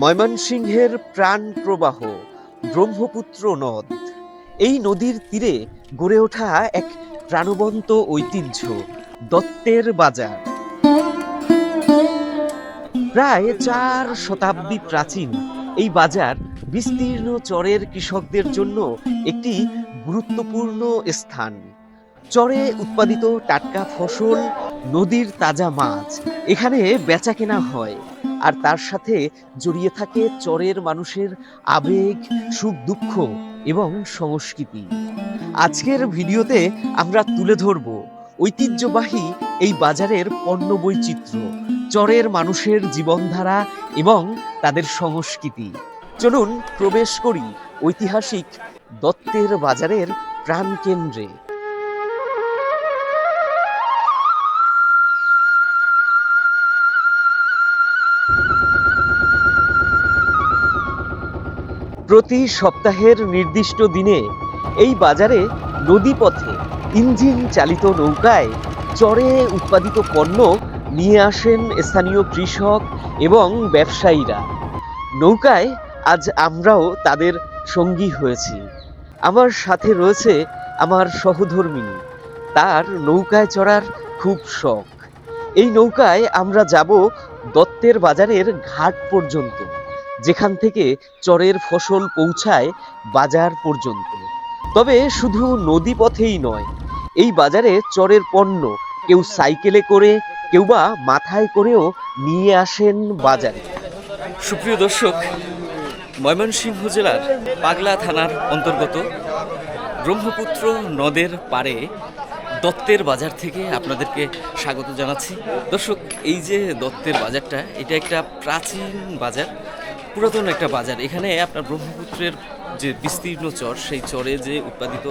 ময়মনসিংহের প্রাণ প্রবাহ ব্রহ্মপুত্র নদ। এই নদীর তীরে গড়ে ওঠা এক প্রাণবন্ত ঐতিহ্য, দত্তের বাজার। প্রায় চার শতাব্দী প্রাচীন এই বাজার বিস্তীর্ণ চরের কৃষকদের জন্য একটি গুরুত্বপূর্ণ স্থান। চরে উৎপাদিত টাটকা ফসল, নদীর তাজা মাছ, এখানে বেচা কেনা হয়। আর তার সাথে জড়িয়ে থাকে চরের মানুষের আবেগ, সুখ, দুঃখ এবং সংস্কৃতি। আজকের ভিডিওতে আমরা তুলে ধরব ঐতিহ্যবাহী এই বাজারের পণ্য বৈচিত্র্য, চরের মানুষের জীবনধারা এবং তাদের সংস্কৃতি। চলুন প্রবেশ করি ঐতিহাসিক দত্তের বাজারের প্রাণকেন্দ্রে। প্রতি সপ্তাহের নির্দিষ্ট দিনে এই বাজারে নদীপথে ইঞ্জিন চালিত নৌকায় চরে উৎপাদিত পণ্য নিয়ে আসেন স্থানীয় কৃষক এবং ব্যবসায়ীরা। নৌকায় আজ আমরাও তাদের সঙ্গী হয়েছি। আমার সাথে রয়েছে আমার সহধর্মিনী। তার নৌকায় চড়ার খুব শখ। এই নৌকায় আমরা যাব দত্তের বাজারের ঘাট পর্যন্ত। যেখান থেকে চরের ফসল পৌঁছায় বাজার পর্যন্ত। তবে শুধু নদী পথেই নয়, এই বাজারে চরের পণ্য কেউ সাইকেলে করে, কেউ বা মাথায় করেও নিয়ে আসেন বাজারে। সুপ্রিয় দর্শক, ময়মনসিংহ জেলার পাগলা থানার অন্তর্গত ব্রহ্মপুত্র নদের পাড়ে দত্তের বাজার থেকে আপনাদেরকে স্বাগত জানাচ্ছি। দর্শক, এই যে দত্তের বাজারটা, এটা একটা প্রাচীন বাজার। পুরাতন একটা বাজার। এখানে আপনার ব্রহ্মপুত্রের যে বিস্তীর্ণ চর, সেই চরে যে উৎপাদিত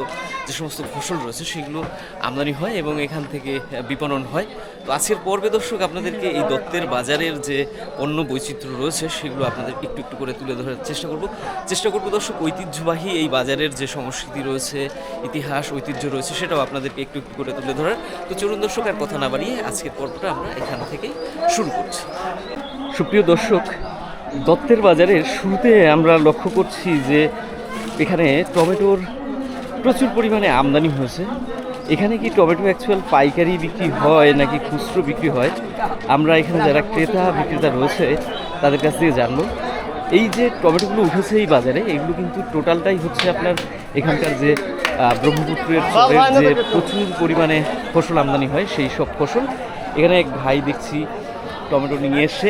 যে সমস্ত ফসল রয়েছে, সেগুলো আমদানি হয় এবং এখান থেকে বিপণন হয়। তো আজকের পর্বে দর্শক, আপনাদেরকে এই দত্তের বাজারের যে পণ্য বৈচিত্র্য রয়েছে, সেগুলো আপনাদের একটু একটু করে তুলে ধরার চেষ্টা করব। চেষ্টা করব দর্শক, ঐতিহ্যবাহী এই বাজারের যে সংস্কৃতি রয়েছে, ইতিহাস, ঐতিহ্য রয়েছে, সেটাও আপনাদেরকে একটু একটু করে তুলে ধরার। তো চলুন দর্শক, আর কথা না বাড়িয়ে আজকের পর্বটা আমরা এখান থেকেই শুরু করছি। সুপ্রিয় দর্শক দত্তের বাজারের শুরুতে আমরা লক্ষ্য করছি যে এখানে টমেটোর প্রচুর পরিমাণে আমদানি হয়েছে। এখানে কি টমেটো অ্যাকচুয়াল পাইকারি বিক্রি হয় নাকি খুচরো বিক্রি হয়? আমরা এখানে যারা ক্রেতা, বিক্রেতা রয়েছে, তাদের কাছ থেকে জানব। এই যে টমেটোগুলো উঠেছে এই বাজারে, এগুলো কিন্তু টোটালটাই হচ্ছে আপনার এখানকার যে ব্রহ্মপুত্রের যে প্রচুর পরিমাণে ফসল আমদানি হয়, সেই সব ফসল। এখানে এক ভাই দেখছি টমেটো নিয়ে এসছে।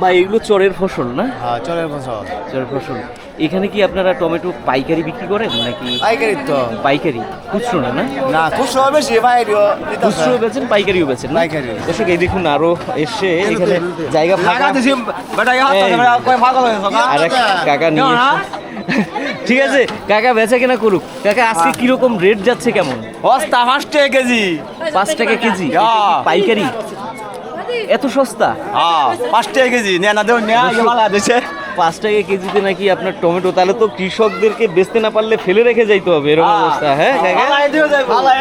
বা এগুলো চরের ফসল না? হ্যাঁ চলের ফসল। চরের ফসল। এখানে কি আপনারা টমেটো পাইকারি বিক্রি করেন নাকি? পাইকারি তো। পাইকারি। খুচরো না না? না খুচরো বেশি পাইকারিও খুচরো বেচেন পাইকারিও বেচেন পাইকারি। দর্শক এই দেখুন আরও এসে এখানে জায়গা ফাঁকা। আর এক কাকা নিয়ে হ্যাঁ? ঠিক আছে কাকা বেচা কেনা করুক। কাকা আজকে কীরকম রেট যাচ্ছে কেমন? পাঁচ টাকা কেজি। পাঁচ টাকা কেজি? হ্যাঁ। পাইকারি? এত সস্তা? হ্যাঁ পাঁচ টাকা কেজি। নে না দেও নে ইয়া মালা পাঁচ টাকা কেজিতে নাকি আপনার টমেটো? তাহলে তো কৃষকদেরকে বেচতে না পারলে ফেলে রেখে যাইতে হবে এরকম অবস্থা হ্যাঁ যাইব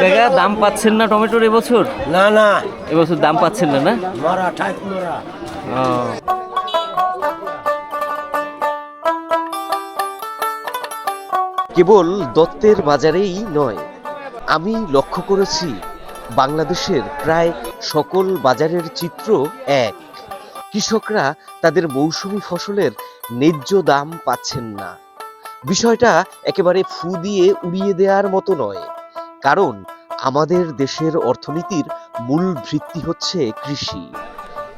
কাকা দাম পাচ্ছেন না টমেটোর এবছর? না না। এবছর দাম পাচ্ছেন না না? মরা ঠাক মরা কেবল দত্তের বাজারেই নয় আমি লক্ষ্য করেছি বাংলাদেশের প্রায় সকল বাজারের চিত্র এক। কৃষকরা তাদের মৌসুমি ফসলের ন্যায্য দাম পাচ্ছেন না। বিষয়টা একেবারে ফু দিয়ে উড়িয়ে দেওয়ার মতো নয়। কারণ আমাদের দেশের অর্থনীতির মূল ভিত্তি হচ্ছে কৃষি।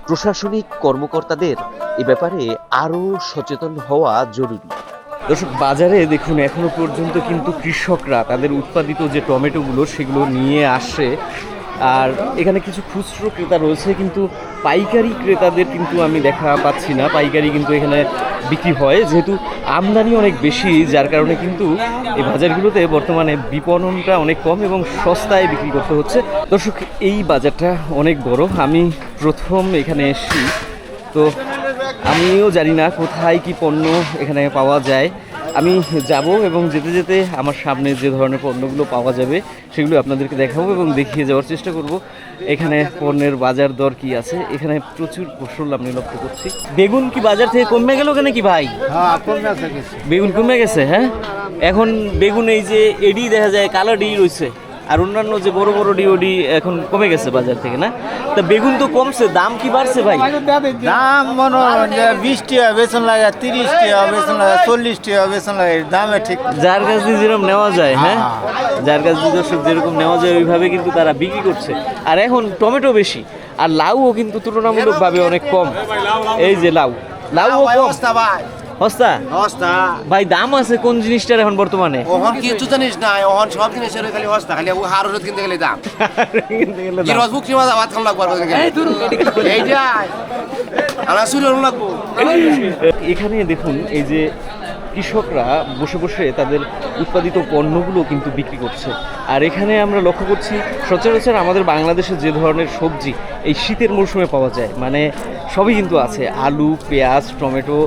প্রশাসনিক কর্মকর্তাদের এ ব্যাপারে আরও সচেতন হওয়া জরুরি। দর্শক, বাজারে দেখুন, এখনও পর্যন্ত কিন্তু কৃষকরা তাদের উৎপাদিত যে টমেটোগুলো, সেগুলো নিয়ে আসে। আর এখানে কিছু খুচরো ক্রেতা রয়েছে, কিন্তু পাইকারি ক্রেতাদের কিন্তু আমি দেখা পাচ্ছি না। পাইকারি কিন্তু এখানে বিক্রি হয়, যেহেতু আমদানি অনেক বেশি, যার কারণে কিন্তু এই বাজারগুলোতে বর্তমানে বিপণনটা অনেক কম এবং সস্তায় বিক্রি করতে হচ্ছে। দর্শক, এই বাজারটা অনেক বড়। আমি প্রথম এখানে এসেছি। তো আমিও জানি না কোথায় কি পণ্য এখানে পাওয়া যায়। আমি যাব এবং যেতে যেতে আমার সামনে যে ধরনের পণ্যগুলো পাওয়া যাবে সেগুলো আপনাদেরকে দেখাবো এবং দেখিয়ে যাওয়ার চেষ্টা করব। এখানে পণ্যের বাজার দর কি আছে? এখানে প্রচুর ফসল আমি লক্ষ্য করছি। বেগুন কি বাজার থেকে কমে গেল কেন কি ভাই? হ্যাঁ বেগুন কমে গেছে হ্যাঁ? এখন বেগুন এই যে এডি দেখা যায় কালো ডি রয়েছে। আর অন্যান্য যে বড় বড় ডি ওডি এখন কমে গেছে বাজার থেকে না? তা বেগুন তো কমছে দাম কি বাড়ছে ভাই? দাম মনে হয় বিশ টাকা বেতন লাগে তিরিশ টাকা বেতন লাগে চল্লিশ টাকা বেতন লাগে দামে ঠিক যার কাছ দিয়ে যেরকম নেওয়া যায় হ্যাঁ? যার কাছ দিয়ে দর্শক যেরকম নেওয়া যায় ওইভাবে কিন্তু তারা বিক্রি করছে। আর এখন টমেটো বেশি আর লাউও কিন্তু তুলনামূলকভাবে অনেক কম। এই যে লাউ লাউও কম। ভাই হস্তা। ভাই দাম আছে কোন জিনিসটার এখন বর্তমানে? ওহন কিছু জানিস না ওহন সব জিনিসের খালি হস্তা খালি ও হার ওষুধ কিনতে গেলে দাম। কি রসবুক সীমা ভাত খাম লাগবো আর এই যাই আমরা শুরু লাগবো। এখানে দেখুন এই যে কৃষকরা বসে বসে তাদের উৎপাদিত পণ্যগুলো কিন্তু বিক্রি করছে। আর এখানে আমরা লক্ষ্য করছি, সচরাচর আমাদের বাংলাদেশে যে ধরনের সবজি এই শীতের মরশুমে পাওয়া যায় মানে সবই কিন্তু আছে। আলু, পেঁয়াজ, টমেটো,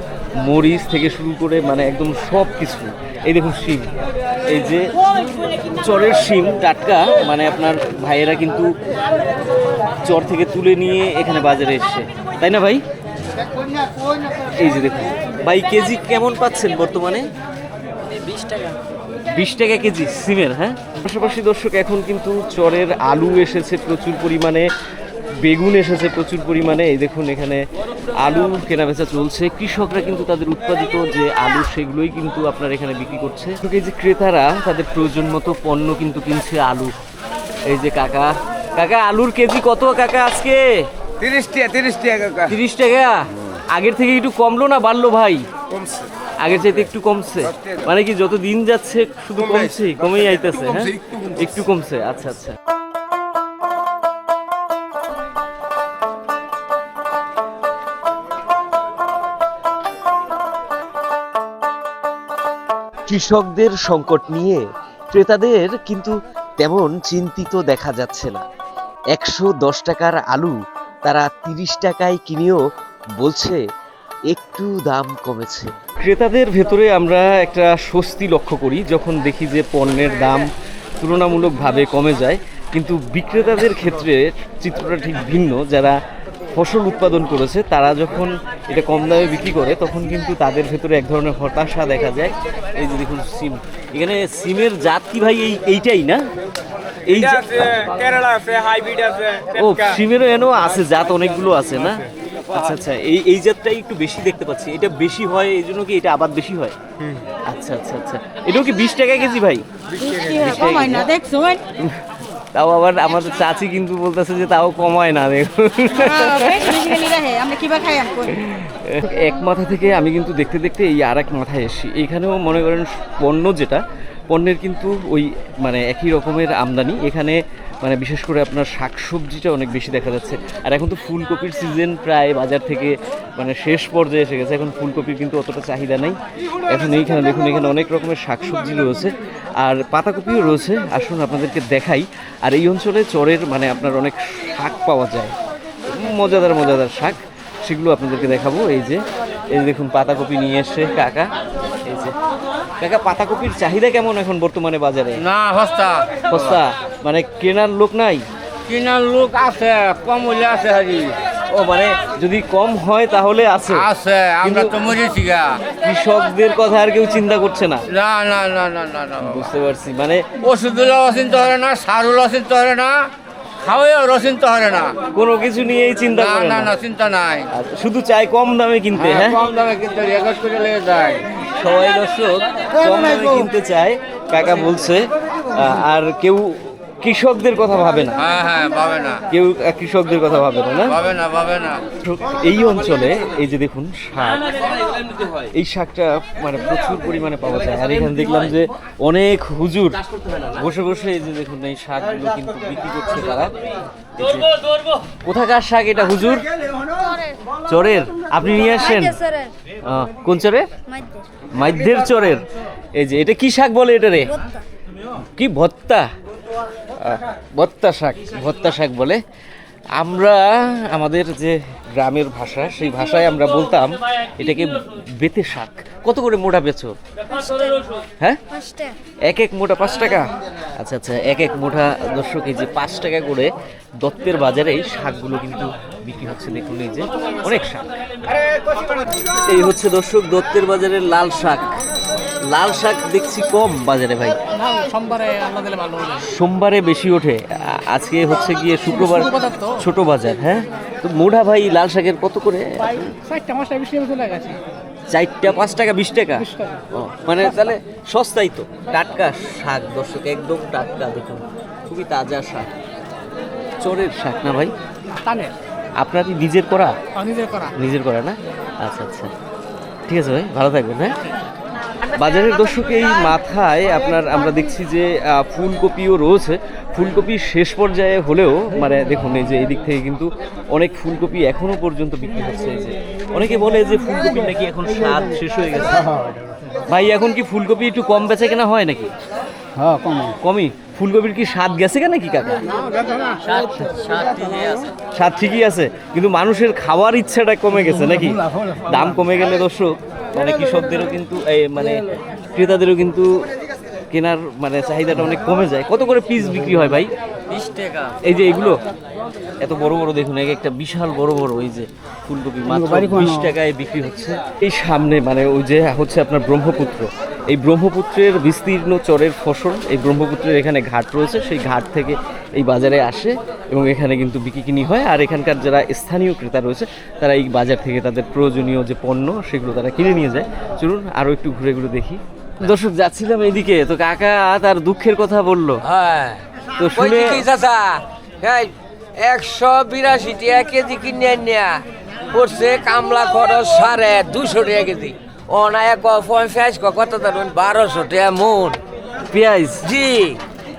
মরিচ থেকে শুরু করে মানে একদম সব কিছু এই দেখুন শিম। এই যে চরের শিম, টাটকা মানে আপনার ভাইয়েরা কিন্তু চর থেকে তুলে নিয়ে এখানে বাজারে এসছে। তাই না ভাই? এই যে দেখুন। ভাই কেজি কেমন পাচ্ছেন বর্তমানে? বিশ টাকা। কেজি সিমের হ্যাঁ? পাশাপাশি দর্শক এখন কিন্তু চরের আলু এসেছে প্রচুর পরিমাণে বেগুন এসেছে প্রচুর পরিমাণে। এই দেখুন এখানে আলু কেনাবেচা চলছে। কৃষকরা কিন্তু তাদের উৎপাদিত যে আলু সেগুলোই কিন্তু আপনার এখানে বিক্রি করছে। তো এই যে ক্রেতারা তাদের প্রয়োজন মতো পণ্য কিন্তু কিনছে আলু। এই যে কাকা কাকা আলুর কেজি কত কাকা আজকে? তিরিশ টাকা তিরিশ টাকা তিরিশ টাকা? আগের থেকে একটু কমলো না বাড়লো ভাই? আগের চাইতে একটু কমছে। মানে কি যত দিন যাচ্ছে শুধু কমছে? কমেই আইতেছে হ্যাঁ? একটু কমছে আচ্ছা আচ্ছা। কৃষকদের সংকট নিয়ে ক্রেতাদের কিন্তু তেমন চিন্তিত দেখা যাচ্ছে না। একশো দশ টাকার আলু তারা তিরিশ টাকায় কিনেও বলছে একটু দাম কমেছে। ক্রেতাদের ভেতরে আমরা একটা স্বস্তি লক্ষ্য করি যখন দেখি যে পণ্যের দাম তুলনামূলকভাবে কমে যায়। কিন্তু বিক্রেতাদের ক্ষেত্রে চিত্রটা ঠিক ভিন্ন। যারা ফসল উৎপাদন করেছে তারা যখন এটা কম দামে বিক্রি করে তখন কিন্তু তাদের ভেতরে এক ধরনের হতাশা দেখা যায়। এই যে দেখুন সিম। এখানে সিমের জাত কি ভাই? এই এইটাই না? এই যে- কেরালা আছে হাইব্রিড আছে ও সিমেরও এনো আছে জাত অনেকগুলো আছে না? আচ্ছা আচ্ছা এই এই জাতটাই একটু বেশি দেখতে পাচ্ছি। এটা বেশি হয় এই জন্য কি এটা আবার বেশি হয়? আচ্ছা আচ্ছা আচ্ছা। এটাও কি বিশ টাকা কেজি ভাই? কমাই না দেখছ তাও আবার আমাদের চাচি কিন্তু বলতেছে যে তাও কমায় না দেখুন আমরা কিবা খাই আমি এক মাথা থেকে আমি কিন্তু দেখতে দেখতে এই আর এক মাথায় এসি এখানেও মনে করেন পণ্য যেটা পণ্যের কিন্তু ওই মানে একই রকমের আমদানি। এখানে মানে বিশেষ করে আপনার শাকসবজিটা অনেক বেশি দেখা যাচ্ছে। আর এখন তো ফুলকপির সিজন প্রায় বাজার থেকে মানে শেষ পর্যায়ে এসে গেছে। এখন ফুলকপির কিন্তু অতটা চাহিদা নেই। এখন এইখানে দেখুন এখানে অনেক রকমের শাকসবজি রয়েছে। আর পাতাকপিও রয়েছে। আসুন আপনাদেরকে দেখাই। আর এই অঞ্চলে চরের মানে আপনার অনেক শাক পাওয়া যায়। মজাদার মজাদার শাক। সেগুলো আপনাদেরকে দেখাবো। এই যে, এই দেখুন, পাতাকপি নিয়ে এসে কাকা। এই যে কাকা পাতাকপির চাহিদা কেমন এখন বর্তমানে বাজারে? না হস্তা সস্তা? মানে কেনার লোক নাই? কিনার লোক আছে কম হইলে আছে হারি ও মানে যদি কম হয় তাহলে আছে। আছে আমরা তো মরেছি গা। কৃষকদের কথা আর কেউ চিন্তা করছে না। না না না না না না বুঝতে পারছি মানে ওষুধগুলো অচিন্ত হয় না সারুল অচিন্ত হরে না খাওয়াও অচিন্ত হরে না। কোনো কিছু নিয়েই চিন্তা না না চিন্তা নাই। আচ্ছা, শুধু চাই কম দামে কিনতে হ্যাঁ কম দামে কিনতে রেকর্ড করে লেগে যায়। সবাই দর্শক কম দামে কিনতে চায় কাকা বলছে আর কেউ কৃষকদের কথা ভাবে না। হ্যাঁ হ্যাঁ পাবে না। কেউ কৃষকদের কথা ভাবে না না? না পাবে না। এই অঞ্চলে এই যে দেখুন শাক এই শাকটা মানে প্রচুর পরিমাণে পাওয়া যায়। আর এখানে দেখলাম যে অনেক হুজুর বসে বসে এই যে দেখুন এই শাকগুলো কিন্তু বিক্রি করছে তারা। কোথাকার শাক এটা হুজুর? চরের। আপনি নিয়ে আসেন? কোন চরে মাধ্যের চরের। এই যে, এটা কি শাক বলে এটা রে? কি ভত্তা? ভত্তা শাক ভত্তা শাক বলে। আমরা, আমাদের যে গ্রামের ভাষা, সেই ভাষায় আমরা বলতাম, এটাকে বেতে শাক। কত করে মোটা বেচো? হ্যাঁ? এক এক মোটা পাঁচ টাকা? আচ্ছা আচ্ছা এক এক মোটা দর্শক, এই যে পাঁচ টাকা করে দত্তের বাজারে এই শাকগুলো কিন্তু বিক্রি হচ্ছে, দেখুন এই যে অনেক শাক। এই হচ্ছে দর্শক, দত্তের বাজারের লাল শাক। লাল শাক দেখছি কম বাজারে ভাই। সোমবারে ভালো সোমবারে বেশি ওঠে। আজকে হচ্ছে গিয়ে শুক্রবার ছোট বাজার হ্যাঁ? তো মোঢা ভাই লাল শাকের কত করে? চারটা পাঁচ টাকা বিশ টাকা? মানে তাহলে সস্তাই তো। টাটকা শাক দর্শক একদম টাটকা দেখুন। খুবই তাজা শাক। চোরের শাক না ভাই? টানে আপনারই নিজের করা? নিজের করা। নিজের করা না? আচ্ছা আচ্ছা। ঠিক আছে ভাই ভালো থাকবেন হ্যাঁ? বাজারের দর্শক এই মাথায় আপনার আমরা দেখছি যে ফুলকপিও রয়েছে। ফুলকপি শেষ পর্যায়ে হলেও মানে দেখুন এই যে এই দিক থেকে কিন্তু অনেক ফুলকপি এখনও পর্যন্ত বিক্রি হচ্ছে। এই যে অনেকে বলে যে ফুলকপি নাকি এখন স্বাদ শেষ হয়ে গেছে। ভাই এখন কি ফুলকপি একটু কম বেচা কেনা হয় নাকি? হ্যাঁ কম কমই? ফুলকপির কি স্বাদ গেছে কেন নাকি কাকা? স্বাদ ঠিকই আছে। কিন্তু মানুষের খাওয়ার ইচ্ছাটা কমে গেছে নাকি? দাম কমে গেলে দর্শক। মানে কৃষকদেরও কিন্তু এই মানে ক্রেতাদেরও কিন্তু কেনার মানে চাহিদাটা অনেক কমে যায়। কত করে পিস বিক্রি হয় ভাই? বিশ টাকা। এই যে এগুলো এত বড় বড় দেখুন এক একটা বিশাল বড় বড় ওই যে ফুলকপি মাত্র বিশ টাকায় বিক্রি হচ্ছে। এই সামনে মানে ওই যে হচ্ছে আপনার ব্রহ্মপুত্র। এই ব্রহ্মপুত্রের বিস্তীর্ণ চরের ফসল এই ব্রহ্মপুত্রের এখানে ঘাট রয়েছে সেই ঘাট থেকে এই বাজারে আসে এবং এখানে কিন্তু বিক্রি কিনি হয়। আর এখানকার যারা স্থানীয় ক্রেতা রয়েছে তারা এই বাজার থেকে তাদের প্রয়োজনীয় যে পণ্য সেগুলো তারা কিনে নিয়ে যায়। চলুন আরও একটু ঘুরে ঘুরে দেখি। দর্শক যাচ্ছিলাম এদিকে তো কাকা তার দুঃখের কথা বলল। হ্যাঁ। তো শুনে চাচা? একশো বিরাশি টাকা কেজি কিনে নেয়া পড়ছে কামলা খরচ সাড়ে দুশো টাকা কেজি। অনায় পঞ্চাশ কত ধরুন বারোশো টাকা মন পেঁয়াজ? জি।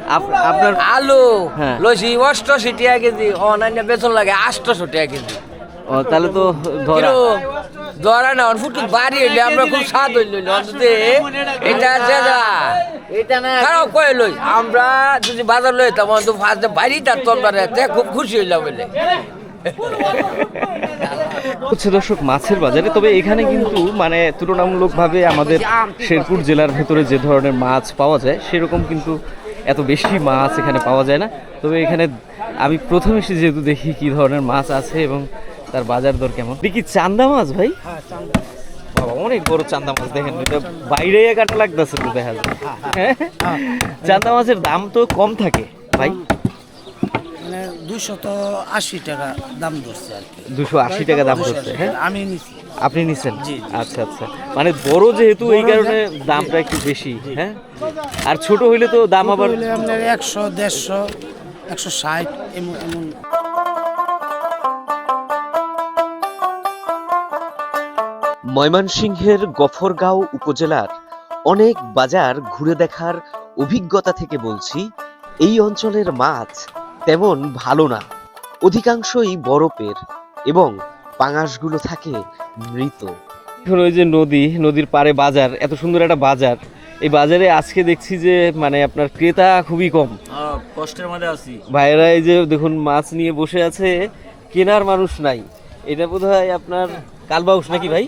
আপ- আপনার আলু হ্যাঁ। লসি অষ্টশি টাকা কেজি। অনান্য বেতন লাগে আটশোশো টাকা কেজি। ও, তাহলে তো ধরা ধরা না ফুটু বাড়ি হইলে আমরা খুব স্বাদ হইল এটা না খারাপ কয়ে লই আমরা যদি বাজার লই তখন তো ফার্স্টে বাড়ি তার তলবারে তে খুব খুশি হইলাম বলে। হচ্ছে দর্শক মাছের বাজারে তবে এখানে কিন্তু মানে তুলনামূলকভাবে আমাদের শেরপুর জেলার ভেতরে যে ধরনের মাছ পাওয়া যায় সেরকম কিন্তু এত বেশি মাছ এখানে পাওয়া যায় না। তবে এখানে আমি প্রথম এসে যেহেতু দেখি কি ধরনের মাছ আছে এবং তার বাজার দর কেমন। দেখি চান্দা মাছ ভাই? বাবা অনেক বড় চান্দা মাছ দেখেন এটা বাইরে কাটা লাগতেছে দেখা যায় হ্যাঁ? চান্দা মাছের দাম তো কম থাকে ভাই। দুশত আশি টাকা দাম ধরছে আর কি। দুশো আশি টাকা দাম পড়ছে হ্যাঁ? আমি নিছি। আপনি নিছেন? আচ্ছা আচ্ছা। মানে বড় যেহেতু এই কারণে দামটা একটু বেশি হ্যাঁ? আর ছোট হইলে তো দাম আবার হইলে আপনার একশো দেড়শো একশো ষাট এমন এমন। ময়মনসিংহের গফরগাঁও উপজেলার অনেক বাজার ঘুরে দেখার অভিজ্ঞতা থেকে বলছি এই অঞ্চলের মাছ তেমন ভালো না। অধিকাংশই বরফের এবং পাঙাশগুলো থাকে মৃত। এখন ওই যে নদী নদীর পাড়ে বাজার এত সুন্দর একটা বাজার। এই বাজারে আজকে দেখছি যে মানে আপনার ক্রেতা খুবই কম। কষ্টের মধ্যে আছি। ভাইয়েরা এই যে দেখুন মাছ নিয়ে বসে আছে কেনার মানুষ নাই। এটা বোধ হয় আপনার কালবাউস নাকি ভাই?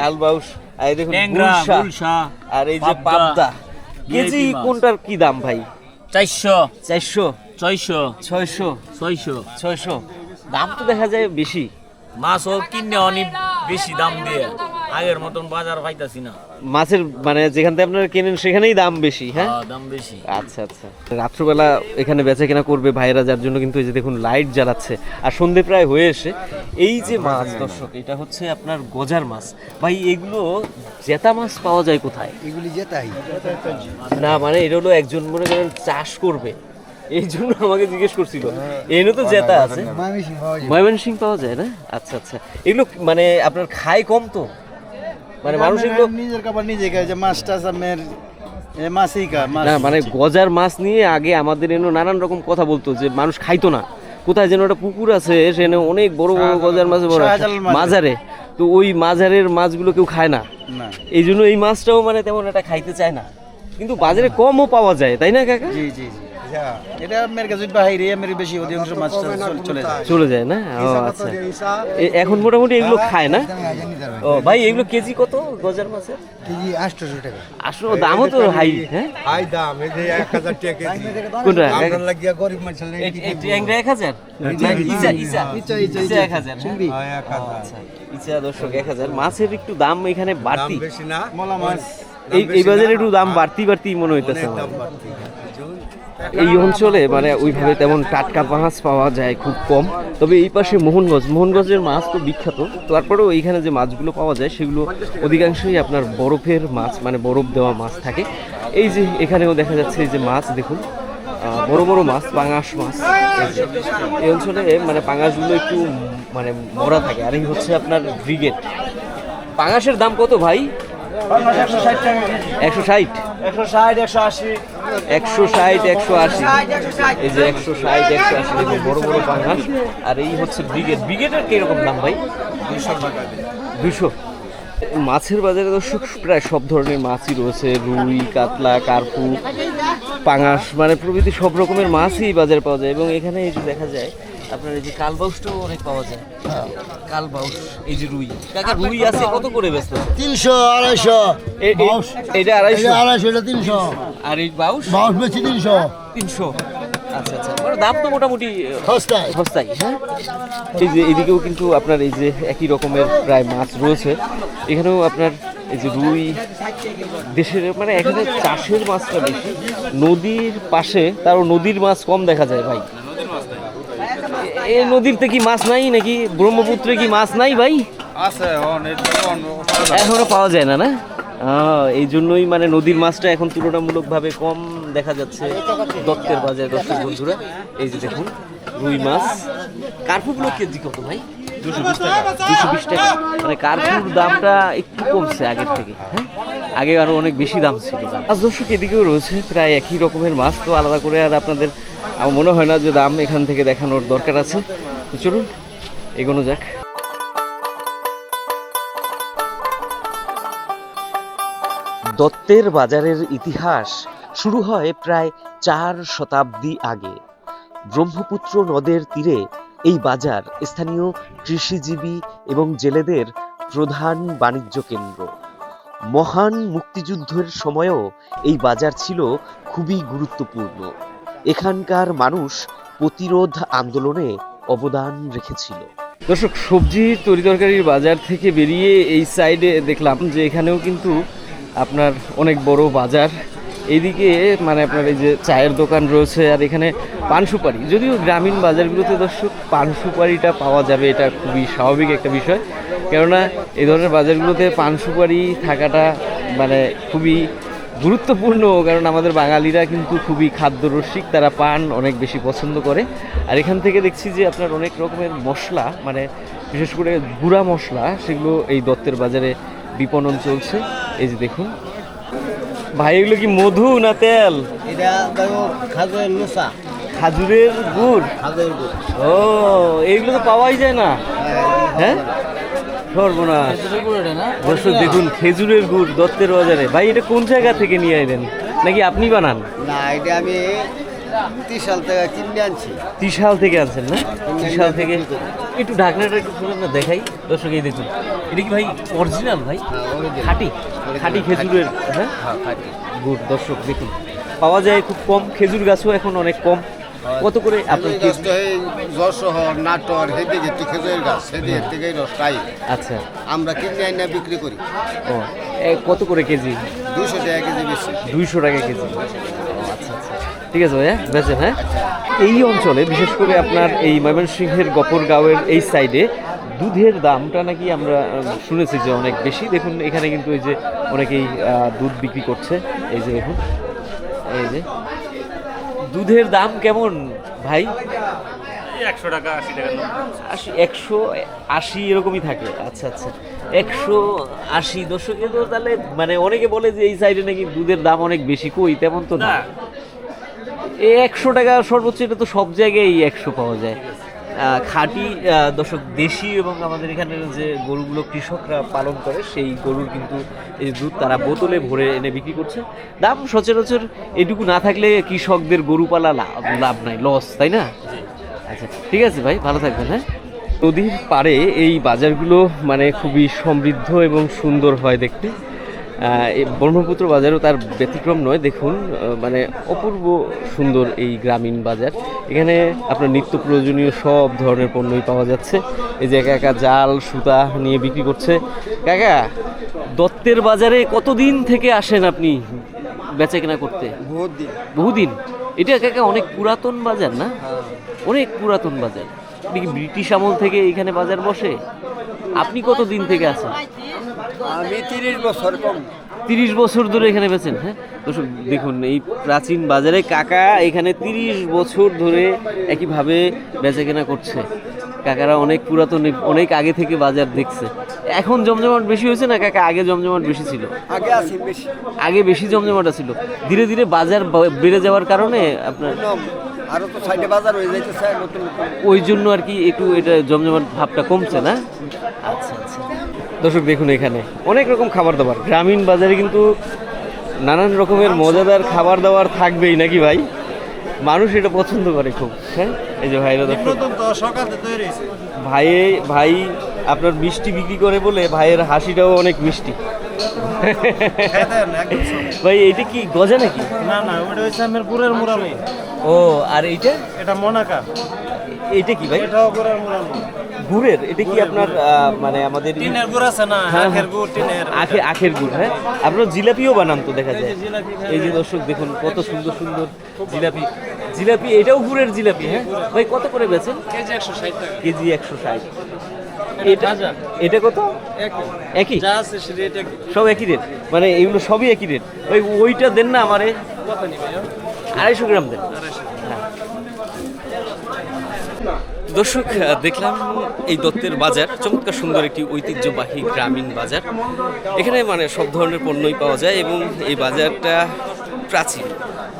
কালবাউস আর এই দেখুন আর এই যে পাবদা কেজি কোনটার কি দাম ভাই? চারশো। চারশো? ছয়শো। ছয়শো। ছয়শো। ছয়শো। দাম তো দেখা যায় বেশি। মাছও কিনে অনেক বেশি দাম দিয়ে। আগের মতন বাজার পাইতাছি না। মাছের মানে যেখান থেকে আপনারা কেনেন সেখানেই দাম বেশি হ্যাঁ? দাম বেশি। আচ্ছা আচ্ছা। রাত্রবেলা এখানে বেচা কেনা করবে ভাইরা যার জন্য কিন্তু এই যে দেখুন লাইট জ্বালাচ্ছে। আর সন্ধে প্রায় হয়ে এসে এই যে মাছ দর্শক এটা হচ্ছে আপনার গজার মাছ। ভাই এগুলো জেতা মাছ পাওয়া যায় কোথায়? এগুলি যেতাই না মানে এটা হলো একজন মনে করেন চাষ করবে। এই জন্য আমাকে জিজ্ঞেস করছিল। এনে তো জেতা আছে। ময়মনসিং পাওয়া যায়। না? আচ্ছা আচ্ছা। এগুলো মানে আপনার খায় কম তো? মানে মানুষ এগুলো নিজের কাপড় নিজে খায় যে মাছ টাছ আমের এ মাছই কা মাছ। না মানে গজার মাছ নিয়ে আগে আমাদের এনে নানান রকম কথা বলতো যে মানুষ খাইতো না। কোথায় যেন একটা পুকুর আছে সেখানে অনেক বড় বড় গজার মাছ বড়। মাজারে। তো ওই মাজারের মাছগুলো কেউ খায় না। না। এই জন্য এই মাছটাও মানে তেমন একটা খাইতে চায় না। কিন্তু বাজারে কমও পাওয়া যায় তাই না কাকা? জি জি জি। এটা বাইরে বেশি অধিকাংশ মাছ চলে যায় চলে যায় না? ও আচ্ছা। এখন মোটামুটি এগুলো খায় না? ও ভাই এগুলো কেজি কত গজার মাছের? কেজি আটশোশো টাকা। আসলে দামও তো হাই হ্যাঁ? হাই দাম এই যে এক হাজার টাকা কেজি। কোনটা? আমরা লাগিয়া গরিব ট্যাংরা হ্যাঁ? হয়? দর্শক মাছের একটু দাম এখানে দাম বাড়তি বেশি না মলা মাছ। এই বাজারে একটু দাম বাড়তি বাড়তি মনে হইতেছে অনেক আমার। দাম বাড়তি এই অঞ্চলে মানে ওইভাবে তেমন টাটকা মাছ পাওয়া যায় খুব কম। তবে এই পাশে মোহনগঞ্জ, মোহনগঞ্জের মাছ তো বিখ্যাত। তারপরেও এইখানে যে মাছগুলো পাওয়া যায় সেগুলো অধিকাংশই আপনার বরফের মাছ মানে বরফ দেওয়া মাছ থাকে। এই যে এখানেও দেখা যাচ্ছে এই যে মাছ, দেখুন বড় বড় মাছ, পাঙাশ মাছ। এই অঞ্চলে মানে পাঙাশগুলো একটু মানে মরা থাকে। আর এই হচ্ছে আপনার ব্রিগেড। পাঙাশের দাম কত ভাই? একশো ষাট? একশো ষাট একশো আশি। একশো ষাট একশো আশি। এই যে একশো ষাট একশো আশি দেখুন বড় বড় পাঙ্গাস আর এই হচ্ছে ব্রিগেড। ব্রিগেডের কীরকম দাম ভাই? দুশো মাছের বাজারে তো সব- প্রায় সব ধরনের মাছই রয়েছে। রুই কাতলা কার্পু পাঙাশ মানে প্রভৃতি সব রকমের মাছই বাজারে পাওয়া যায়। এবং এখানে দেখা যায় আপনার এই যে কালবাউসটাও অনেক পাওয়া যায়। কালবাউস এই যে রুই। কাকা রুই আছে কত করে ব্যস্ত তিনশো আড়াইশো। এটা আড়াইশো? আড়াইশো এটা তিনশো। আর এই বাউস? বাউশ বেশি তিনশো। তিনশো। আচ্ছা আচ্ছা। মানে দাম তো মোটামুটি সস্তায়। সস্তায় হ্যাঁ? এই যে এদিকেও কিন্তু আপনার এই যে একই রকমের প্রায় মাছ রয়েছে। এখানেও আপনার এই যে রুই দেশের মানে এখানে চাষের মাছটা বেশি। নদীর পাশে তারও নদীর মাছ কম দেখা যায় ভাই। এ নদীরতে কি মাছ নাই নাকি? ব্রহ্মপুত্রে কি মাছ নাই ভাই? আছে এখনও পাওয়া যায় না না? এই জন্যই মানে নদীর মাছটা এখন তুলনামূলকভাবে কম দেখা যাচ্ছে দত্তের বাজারে দর্শক বন্ধুরা। এই যে দেখুন রুই মাছ। কার্পুগুলো কেজি কত ভাই? দুশো বিশ টাকা। দুশো বিশ টাকা। মানে কার্পুর দামটা একটু কমছে আগের থেকে হ্যাঁ? আগে আরও অনেক বেশি দাম ছিল। মাছ দর্শক এদিকেও রয়েছে প্রায় একই রকমের মাছ তো আলাদা করে আর আপনাদের আমার মনে হয় না যে দাম এখান থেকে দেখানোর দরকার আছে। চলুন, এগোনো যাক। দত্তের বাজারের ইতিহাস শুরু হয় প্রায় চার শতাব্দী আগে। ব্রহ্মপুত্র নদের তীরে এই বাজার স্থানীয় কৃষিজীবী এবং জেলেদের প্রধান বাণিজ্য কেন্দ্র। মহান মুক্তিযুদ্ধের সময়ও এই বাজার ছিল খুবই গুরুত্বপূর্ণ। এখানকার মানুষ প্রতিরোধ আন্দোলনে অবদান রেখেছিল। দর্শক, সবজি তরি তরকারির বাজার থেকে বেরিয়ে এই সাইডে দেখলাম যে এখানেও কিন্তু আপনার অনেক বড় বাজার। এইদিকে মানে আপনার এই যে চায়ের দোকান রয়েছে আর এখানে পান সুপারি। যদিও গ্রামীণ বাজারগুলোতে দর্শক, পান সুপারিটা পাওয়া যাবে, এটা খুবই স্বাভাবিক একটা বিষয়। কেননা এই ধরনের বাজারগুলোতে পান সুপারি থাকাটা মানে খুবই গুরুত্বপূর্ণ কারণ আমাদের বাঙালিরা কিন্তু খুবই খাদ্যরসিক তারা পান অনেক বেশি পছন্দ করে। আর এখান থেকে দেখছি যে আপনার অনেক রকমের মশলা মানে বিশেষ করে গুঁড়া মশলা সেগুলো এই দত্তের বাজারে বিপণন চলছে। এই যে দেখুন। ভাই এগুলো কি মধু না তেল? এটা দেখো খাজের লোসা খাজুরের গুড়? ও এইগুলো তো পাওয়াই যায় না। হ্যাঁ সর্বনাশ। দর্শক দেখুন খেজুরের গুড় দত্তের বাজারে। ভাই এটা কোন জায়গা থেকে নিয়ে এলেন নাকি আপনি বানান? না এটা আমি ত্রিশাল থেকে কিনে আনছি। ত্রিশাল থেকে আনছেন না? ত্রিশাল থেকে একটু ঢাকনাটা একটু খুলে আমরা দেখাই। দর্শক এই দেখুন। এটা কি ভাই অরিজিনাল ভাই? খাঁটি। খাঁটি খেজুরের হ্যাঁ? গুড় দর্শক দেখুন। পাওয়া যায় খুব কম। খেজুর গাছও এখন অনেক কম। কত করে আপনার যশোহর নাটোর সেদিকে একটু খেজুরের গাছ সেদিকে থেকে রসটাই আচ্ছা। আমরা কিনে আইন বিক্রি করি। ও কত করে কেজি? দুশো টাকা কেজি বেশি। দুইশো টাকা কেজি। আচ্ছা আচ্ছা। ঠিক আছে ভাইয়া বেচেন হ্যাঁ? এই অঞ্চলে বিশেষ করে আপনার এই ময়মনসিংহের গফরগাঁওয়ের এই সাইডে দুধের দামটা নাকি আমরা শুনেছি যে অনেক বেশি। দেখুন এখানে কিন্তু এই যে অনেকেই দুধ বিক্রি করছে। এই যে দেখুন এই যে দুধের দাম কেমন ভাই? একশো টাকা আশি টাকা আশি একশো আশি এরকমই থাকে। আচ্ছা আচ্ছা। একশো আশি দশকে তো তাহলে মানে অনেকে বলে যে এই সাইডে নাকি দুধের দাম অনেক বেশি কই তেমন তো না। এই একশো টাকা সর্বোচ্চ এটা তো সব জায়গায় একশো পাওয়া যায়। খাঁটি দর্শক দেশি এবং আমাদের এখানের যে গরুগুলো কৃষকরা পালন করে, সেই গরুর কিন্তু এই দুধ তারা বোতলে ভরে এনে বিক্রি করছে। দাম সচরাচর এটুকু না থাকলে কৃষকদের গরু পালা লাভ নাই লস তাই না? আচ্ছা ঠিক আছে ভাই, ভালো থাকবেন হ্যাঁ? নদীর পাড়ে এই বাজারগুলো মানে খুবই সমৃদ্ধ এবং সুন্দর হয় দেখতে। ব্রহ্মপুত্র বাজারও তার ব্যতিক্রম নয় দেখুন মানে অপূর্ব সুন্দর এই গ্রামীণ বাজার। এখানে আপনার নিত্য প্রয়োজনীয় সব ধরনের পণ্যই পাওয়া যাচ্ছে। এই যে একা জাল সুতা নিয়ে বিক্রি করছে। কাকা দত্তের বাজারে কতদিন থেকে আসেন আপনি বেচা কেনা করতে? বহুত দিন বহুদিন? এটা কাকা অনেক পুরাতন বাজার না? অনেক পুরাতন বাজার। ব্রিটিশ আমল থেকে এখানে বাজার বসে? আপনি কত দিন থেকে আছেন? আমি তিরিশ বছর কম। তিরিশ বছর ধরে এখানে বেছেন হ্যাঁ? দর্শক দেখুন এই প্রাচীন বাজারে কাকা এখানে তিরিশ বছর ধরে একইভাবে বেচা কেনা করছে। কাকারা অনেক পুরাতন অনেক আগে থেকে বাজার দেখছে। এখন জমজমাট বেশি হয়েছে না কাকা? আগে জমজমাট বেশি ছিল? আগে আছি বেশি। আগে বেশি জমজমাট ছিল। ধীরে ধীরে বাজার বেড়ে যাওয়ার কারণে আপনার তো সাইডে বাজার হয়ে যাইতেছে নতুন নতুন। ওই জন্য আর কি একটু এটা জমজমাট ভাবটা কমছে না? আচ্ছা আচ্ছা। দর্শক দেখুন এখানে। অনেক রকম খাবার দাবার। গ্রামীণ বাজারে কিন্তু নানান রকমের মজাদার খাবার দাবার থাকবেই নাকি ভাই? মানুষ এটা পছন্দ করে খুব হ্যাঁ? এই যে ভাইরা দর্শক। নতুন তো সকালে তৈরি ভাই ভাই আপনার মিষ্টি বিক্রি করে বলে ভাইয়ের হাসিটাও অনেক মিষ্টি। ভাই এইটা কি গজা নাকি? না না ওটা হচ্ছে আমার গুড়ের মুরামি ও আর এইটা? এটা মনাকা। এইটা কি ভাই? এটাও গুড়ের মুরামি গুড়ের? এটা কি আপনার মানে আমাদের টিনের গুড় আছে না হ্যাঁ, আখের গুড় টিনের। আখে আখের গুড় হ্যাঁ? আপনার জিলাপিও বানান তো দেখা যায়। এই যে দর্শক দেখুন কত সুন্দর সুন্দর জিলাপি। জিলাপি এটাও গুড়ের জিলাপি হ্যাঁ? ভাই কত করে বেচেন? কেজি একশো ষাট টাকা। কেজি একশো ষাট। এটা এটা কত? একই। সব একই রেট মানে এগুলো সবই একই রেট ওই ওইটা দেন না আমারে। আড়াইশো গ্রাম দেন। দর্শক দেখলাম এই দত্তের বাজার চমৎকার সুন্দর একটি ঐতিহ্যবাহী গ্রামীণ বাজার। এখানে মানে সব ধরনের পণ্যই পাওয়া যায় এবং এই বাজারটা প্রাচীন।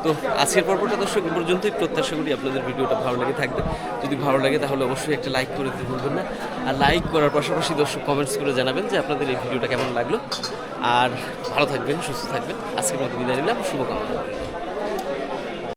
তো আজকের পর্বটা দর্শক পর্যন্তই। প্রত্যাশা করি আপনাদের ভিডিওটা ভালো লাগে থাকবে। যদি ভালো লাগে তাহলে অবশ্যই একটা লাইক করে দিতে ভুলবেন না। আর লাইক করার পাশাপাশি দর্শক কমেন্টস করে জানাবেন যে আপনাদের এই ভিডিওটা কেমন লাগল। আর ভালো থাকবেন, সুস্থ থাকবেন। আজকের মতো বিদায় নিলাম। শুভকামনা।